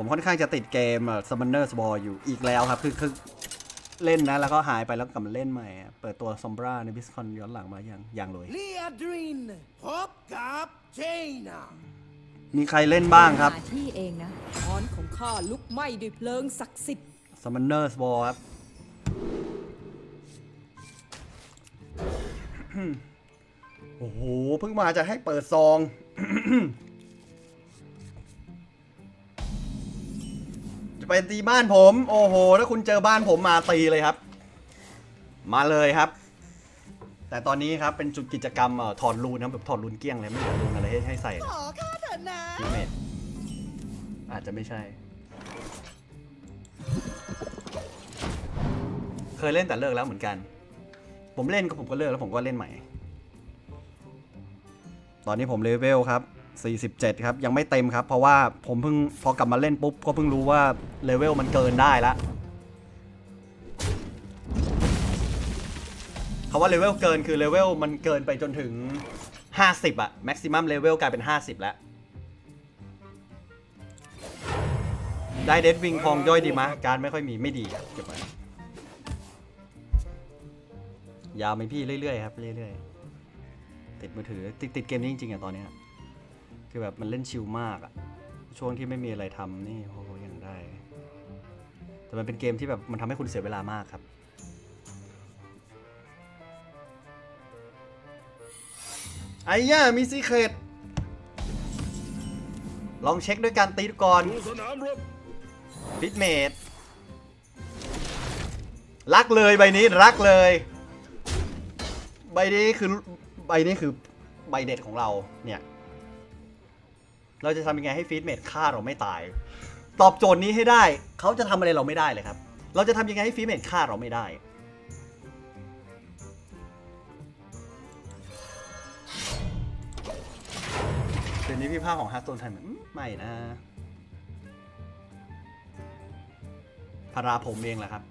ผมค่อนข้างจะติดเกมเอ่อ Summoner's War อยู่อีกแล้วครับคือคือเล่นนะแล้วก็หายไปแล้วกลับมาเล่นใหม่อะเปิดตัวซอมบราในบิสคอนย้อนหลังมาอย่างอย่างเลยเลียดรินพบกับเจนามีใครเล่นบ้างครับหน้ที่เองนะช้อนของข้าลุกไหม้ด้วยเพลิงศักดิ์สิทธิ์ Summoner's War ครับโอ้โห เพิ่งมาจะให้เปิดซอง ไปตีบ้านผม โอ้โหถ้าคุณเจอบ้านผมมาตีเลยครับ มาเลยครับ แต่ตอนนี้ครับเป็นจุดกิจกรรมเอ่อถอดรูนนะครับแบบถอดรูนเกลี้ยงเลยไม่เหลือรูนอะไรให้ให้ใส่เลยขอข้าเถอะนะทีเมทอาจจะไม่ใช่ เคยเล่นแต่เลิกแล้วเหมือนกัน ผมเล่นก็ผมก็เลิกแล้วผมก็เล่นใหม่ ตอนนี้ผมเลเวลครับ 47 ครับ ยังไม่เต็มครับ เพราะว่าผมเพิ่งพอกลับมาเล่นปุ๊บ ก็เพิ่งรู้ว่าเลเวลมันเกินได้ละคำว่าเลเวลเกินคือเลเวลมันเกินไปจนถึง 50อะแม็กซิมัมเลเวลกลายเป็น 50 แล้ว ได้เดดวิงพองย่อยดีมะ การไม่ค่อยมีไม่ดีครับเก็บไว้ยาวไหมพี่เรื่อยๆครับเรื่อยๆติดมือถือติดติดเกมนี้จริงๆอะตอนเนี้ย คือแบบมันเล่นชิลมากอะช่วงที่ไม่มีอะไรทำนี่โอ้โหยังได้ แต่มันเป็นเกมที่แบบมันทำให้คุณเสียเวลามากครับ ไอ้ย่ามีซีเครตลองเช็คด้วยการตีก่อนดูสนามรฟิตเมดรักเลยใบนี้รักเลย ใบนี้คือใบนี้คือใบเด็ดของเราเนี่ย เราจะทำยังไงให้ฟีดเมดฆ่าเราไม่ตาย ตอบโจทย์นี้ให้ได้ เขาจะทำอะไรเราไม่ได้เลยครับ เราจะทำยังไงให้ฟีดเมดฆ่าเราไม่ได้ เดี๋ยวนี้พี่ภาคของฮาร์สโตนไทยเหมือนอืมไม่นะภาราผมเองแหละครับ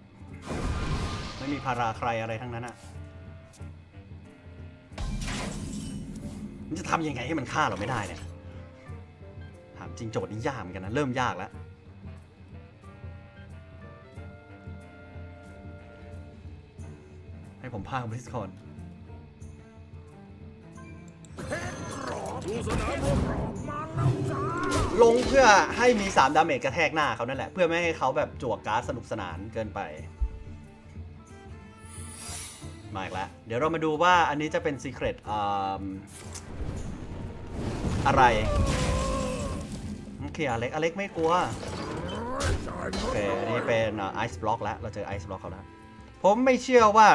ไม่มีภาราใครอะไรทั้งนั้นอะมันจะทำยังไงให้มันฆ่าเราไม่ได้เนี่ย จริงโจทย์นี้ยากเหมือนกันนะ เริ่มยากแล้ว ให้ผมพากบริสคอนลงเพื่อให้มี 3 ดาเมจกระแทกหน้าเขานั่นแหละ เพื่อไม่ให้เขาแบบจั่วการ์ดสนุกสนานเกินไป มาอีกแล้ว เดี๋ยวเรามาดูว่าอันนี้จะเป็น Secret อ่าอะไร อเคอเล็กอเล็กไม่กลัวโอเคอันนี้เป็นไอซ์บล็อกแล้ว เราเจอไอซ์บล็อกเขาแล้ว ผมไม่เชื่อว่า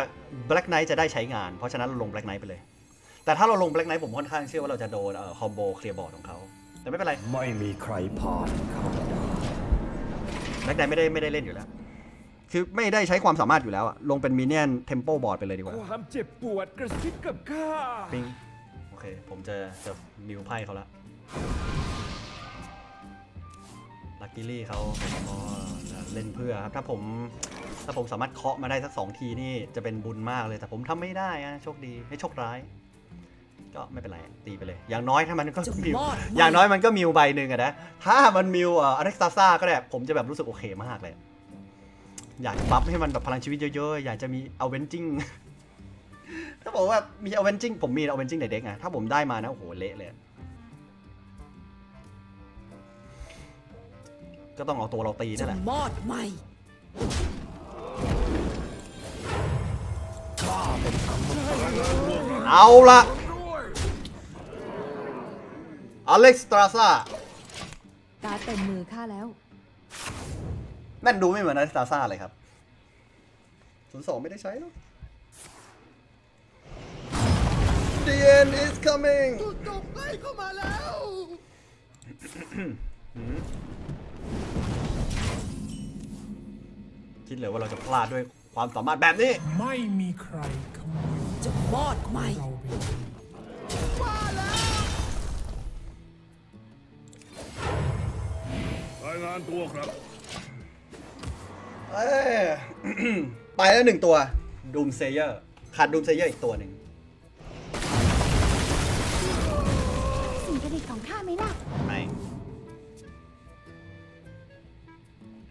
Black Knight จะได้ใช้งาน เพราะฉะนั้นเราลง Black Knight ไปเลย แต่ถ้าเราลง Black Knight ผมค่อนข้างเชื่อว่าเราจะโดนคอมโบเคลียร์บอร์ดของเขา แต่ไม่เป็นไร ไม่มีใครผ่านเขาได้แบ็กไนไม่ได้ไม่ได้เล่นอยู่แล้ว คือไม่ได้ใช้ความสามารถอยู่แล้วอะลงเป็นมินเนี่ยนเทมโปบอร์ดไปเลยดีกว่า ความเจ็บปวดกระซิบกับข้าปิง โอเค ผมจะจะมิวไพ่เขาละ ลักกี้ลี่เขาผมก็จะเล่นเพื่อครับถ้าผมถ้าผมสามารถเคาะมาได้สักสองทีนี่จะเป็นบุญมากเลย แต่ผมทำไม่ได้อะโชคดีให้โชคร้าย ก็ไม่เป็นไรตีไปเลย อย่างน้อยถ้ามันก็จะมิวมอดอย่างน้อยมันก็มิวใบหนึ่งอะนะถ้ามันมิวเอ่ออเล็กซาซ่าก็ได้ผมจะแบบรู้สึกโอเคมากเลย อยากจะบัฟให้มันแบบพลังชีวิตเยอะๆ อยากจะมีเอาเวนจิ้งถ้าบอกว่ามีเอาเวนจิ้งผมมีเอาเวนจิ้งในเด็กไงถ้าผมได้มานะโอ้โหเละเลย ก็ต้องเอาตัวเราตีจะนั่นแหละมอดไหมเอาละอเล็กซ์ตราซ่าการดเต็มมือข้าแล้ว แม่นดูไม่เหมือนอเล็กซ์ตราซ่าเลยครับศูนย์สองไม่ได้ใช้หรอก The end is coming จุดจบใกล้เข้ามาแล้ว คิดเลยว่าเราจะพลาดด้วยความสามารถแบบนี้ ไม่มีใครขโมยจะมอดไหมเราไปได้ว่าแล้วรายงานตัวครับเอ้ย ไปแล้วหนึ่งตัวดูมเซเยอร์ขาดดูมเซเยอร์อีกตัวหนึ่งสิ่งประดิษฐ์ของข้าไหมล่ะ ไม่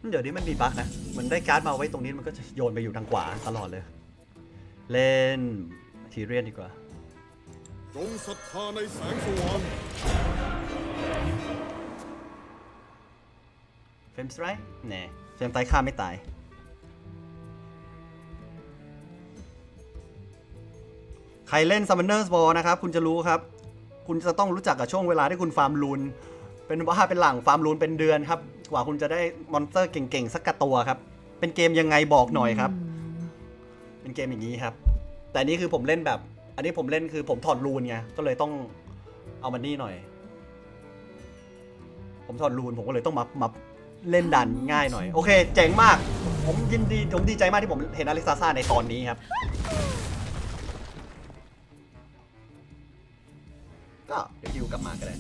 เดี๋ยวนี้มันมีบั๊กนะมันได้การ์ดมาไว้ตรงนี้มันก็จะโยนไปอยู่ทางขวาตลอดเลย เล่นทีเรียนดีกว่าจงศรัทธาในแสงสว่างเฟรมสไตร์แน่เฟรมไตร์ฆ่าไม่ตาย ใครเล่น Summoner's Ball นะครับ คุณจะรู้ครับ คุณจะต้องรู้จักกับช่วงเวลาที่คุณฟาร์มลูน เป็นว่าเป็นหลังฟาร์มลูนเป็นเดือนครับ กว่าคุณจะได้มอนสเตอร์เก่งๆสักกระตัวครับ เป็นเกมยังไงบอกหน่อยครับ เป็นเกมอย่างนี้ครับ แต่นนี้คือผมเล่นแบบ อันนี้ผมเล่นคือผมถอดรูนไงก็เลยต้องเอามันนี่หน่อย ผมถอดรูนผมก็เลยต้องมามาเล่นดันง่ายหน่อย โอเค เจ๋งมาก ผมยินดีผมดีใจมากที่ผมเห็นอล็กซาซ่าในตอนนี้ครับ ก็เดี๋ยวฮิวกลับมาก็ได้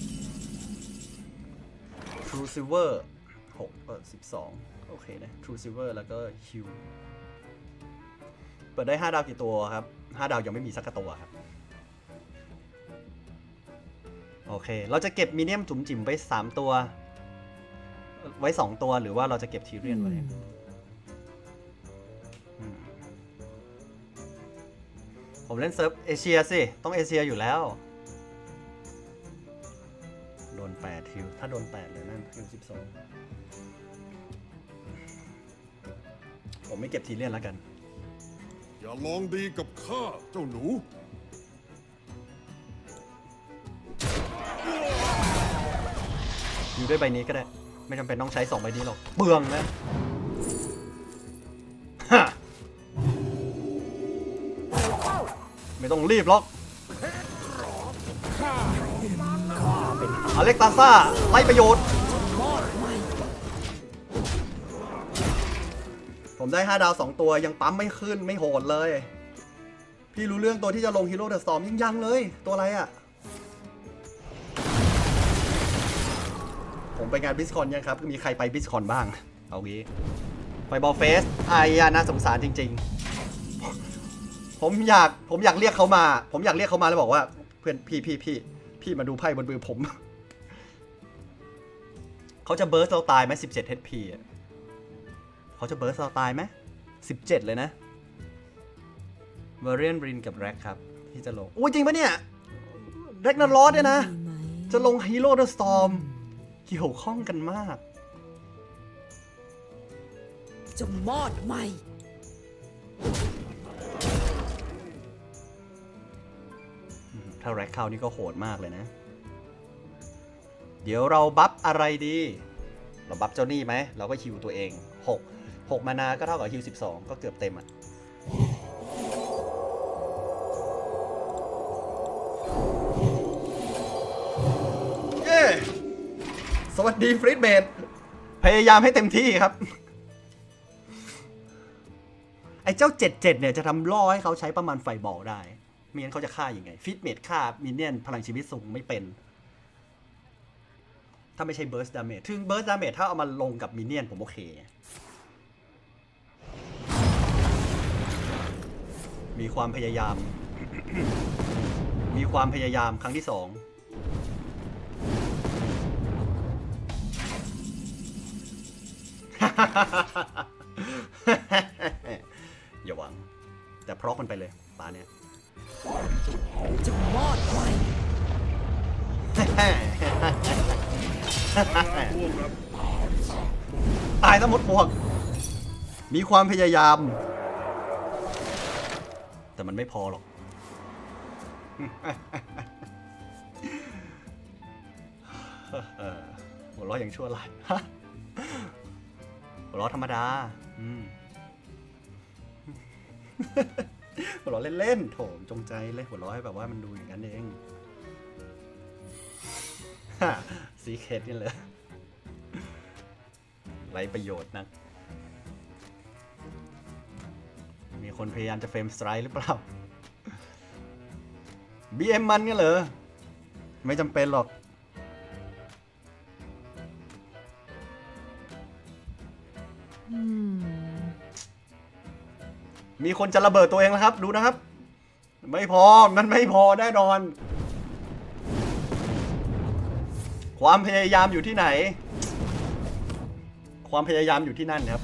True Silver 6 เออ 12 โอเคนะ True Silver แล้วก็ฮิวเปิดได้ 5 ดาวกี่ตัวครับ 5 ดาวยังไม่มีสักกระตัวครับ โอเค เราจะเก็บมิเนียมจุ๋มจิ๋มไว้3ตัว ไว้ 2 ตัวหรือว่าเราจะเก็บทีเรียนไว้อืมผมเล่นเซิร์ฟเอเชียสิ ต้องเอเชียอยู่แล้วโดน 8ทิวถ้าโดน 8 เลยนั่นทิว12 ผมไม่เก็บทีเรียนแล้วกัน อย่าลองดีกับข้าเจ้าหนู อยู่ด้วยใบนี้ก็ได้ ไม่จำเป็นต้องใช้ 2 ใบนี้หรอกเปลืองนะฮะไม่ต้องรีบหรอก อเล็กตาซ่าไร้ประโยชน์ ผมได้ 5 ดาว 2 ตัวยังปั๊มไม่ขึ้นไม่โหดเลย พี่รู้เรื่องตัวที่จะลงฮีโร่เดอะสอมยังยังเลย ตัวอะไรอะ่ะ ผมไปงานบิสคอนยังครับ มีใครไปบิสคอนบ้าง เอางี้ ไปบอลเฟสไอ้ยาน่าสงสารจริง ๆ ผมอยากผมอยากเรียกเขามา ผมอยากเรียกเขามาแล้วบอกว่า เพื่อนพี่พี่พี่พี่มาดูไพ่บนมือผม เขาจะเบิร์สเราตายไหม17 HP อะเขาจะเบิร์สเราตายไหม17เลยนะเวเรียนรินกับแร็กครับ ที่จะลงอุ้ยจริงปะเนี่ยแร็กนาร์ลอสเนี่ยนะ จะลงฮีโร่เดอะสตอมเกี่ยวข้องกันมากจะมอดไหมถ้าแร็กเข้านี่ก็โหดมากเลยนะ เดี๋ยวเราบัฟอะไรดี เราบัฟเจ้านี่ไหม เราก็ฮิวตัวเอง 6 6 มานาก็เท่ากับฮิว12 ก็เกือบเต็มอะ เย้ สวัสดีฟริดเบดพยายามให้เต็มที่ครับ ไอ้เจ้า 77 เนี่ยจะทำล่อให้เขาใช้ประมาณไฟบอลได้ไม่งั้นเขาจะฆ่ายัางไง ฟิตเมดฆ่ามินเนี่ยนพลังชีวิตสูงไม่เป็น ถ้าไม่ใช่เบิร์สดาเมจถึงเบิร์สดาเมจถ้าเอามาลงกับมินเนี่ยนผมโอเค มีความพยายาม มีความพยายามครั้งที่สองอย่าหวัง แต่เพราะมันไปเลยตาเนี่ยจะมอดไหมพวกครับ ตายทั้งหมดพวก มีความพยายาม แต่มันไม่พอหรอก หัวเราะอย่างชั่วร้ายหัวเราะธรรมดาหัวเราะเล่นๆ โถจงใจเลยหัวเราะให้แบบว่ามันดูอย่างนั้นเอง ซีเคทนี่เลยไรประโยชน์นะ มีคนพยายามจะเฟรมสไตร์หรือเปล่า BM มันกันเหรอ ไม่จำเป็นหรอก มีคนจะระเบิดตัวเองแล้วครับ ดูนะครับ ไม่พอ มันไม่พอแน่นอน ความพยายามอยู่ที่ไหน ความพยายามอยู่ที่นั่นครับ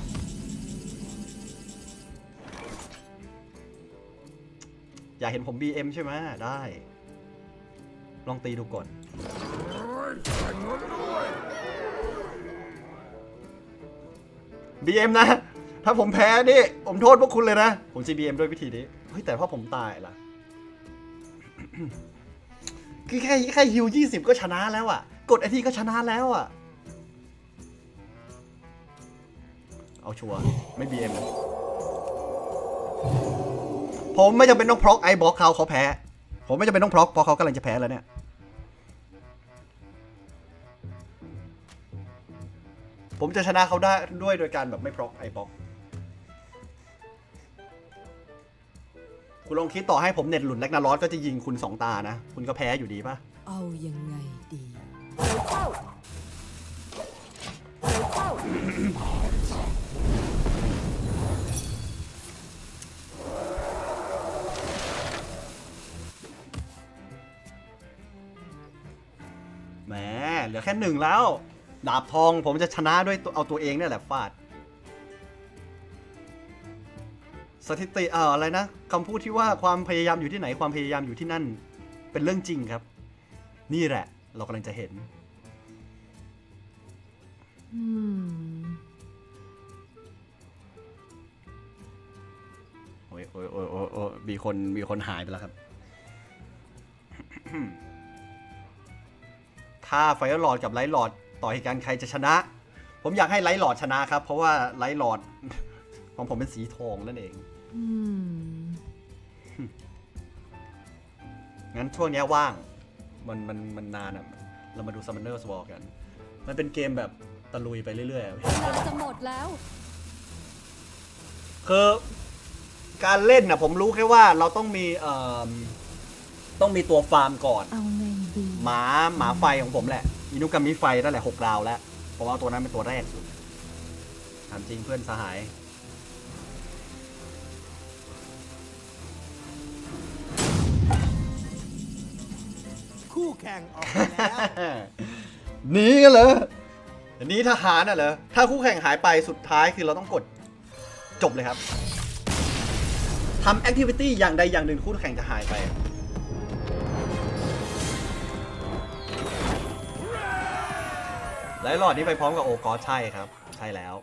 อยากเห็นผม BM ใช่ไหมได้ ลองตีดูก่อน BM นะ ถ้าผมแพ้นี่ ผมโทษพวกคุณเลยนะ ผมจะ BM ด้วยวิธีนี้ เฮ้ย แต่ถ้าผมตายล่ะคือแค่แค่ฮิว20ก็ชนะแล้วอะ กดไอทีก็ชนะแล้วอะ เอาชัวร์ไม่ BM นะผมไม่จำเป็นต้องพร็อกไอ้บล็อกเขาเขาแพ้ ผมไม่จำเป็นต้องพร็อกเพราะเขากำลังจะแพ้แล้วเนี่ยผมจะชนะเขาได้ด้วยโดยการแบบไม่พร็อกไอ้บล็อกคุณลองคิดต่อให้ผมเน็ตหลุดแลกนาลอสก็จะยิงคุณสองตานะ คุณก็แพ้อยู่ดีป่ะเอายังไงดี แหมเหลือแค่หนึ่งแล้ว ดาบทองผมจะชนะด้วยตัวเอาตัวเองเนี่ยแหละฟาด สถิติเอ่ออะไรนะคำพูดที่ว่าความพยายามอยู่ที่ไหนความพยายามอยู่ที่นั่น เป็นเรื่องจริงครับ นี่แหละ เรากำลังจะเห็น อืมโอ้ยโอ้ยโอ้ยโอ้ยโอ้ยมีคนมีคนหายไปแล้วครับ ถ้าไฟร์ลอดกับไลท์ลอดต่อเหตุการณ์ใครจะชนะ ผมอยากให้ไลท์ลอดชนะครับ เพราะว่าไลท์ลอดของผมเป็นสีทองนั่นเอง อืม งั้นช่วงเนี้ยว่าง มันมันมันนานอะเรามาดู Summoner's War กัน มันเป็นเกมแบบตะลุยไปเรื่อยๆอะจะหมดแล้ว คือการเล่นนะผมรู้แค่ว่าเราต้องมีเอ่อต้องมีตัวฟาร์มก่อน เอาไงดี หมาหมาไฟของผมแหละอินุกามิไฟนั่นแหละหกดาวแล้ว เพราะว่าตัวนั้นเป็นตัวแรกสุดถามจริงเพื่อนสหาย แข่งออกไปแล้ว หนีกันเหรอหนีทหารน่ะเหรอ ถ้าคู่แข่งหายไปสุดท้ายคือเราต้องกดจบเลยครับทำแอคทิวิตี้อย่างใดอย่างหนึ่งคู่แข่งจะหายไป ไลท์หลอดนี้ไปพร้อมกับโอกอสใช่ครับ ใช่แล้ว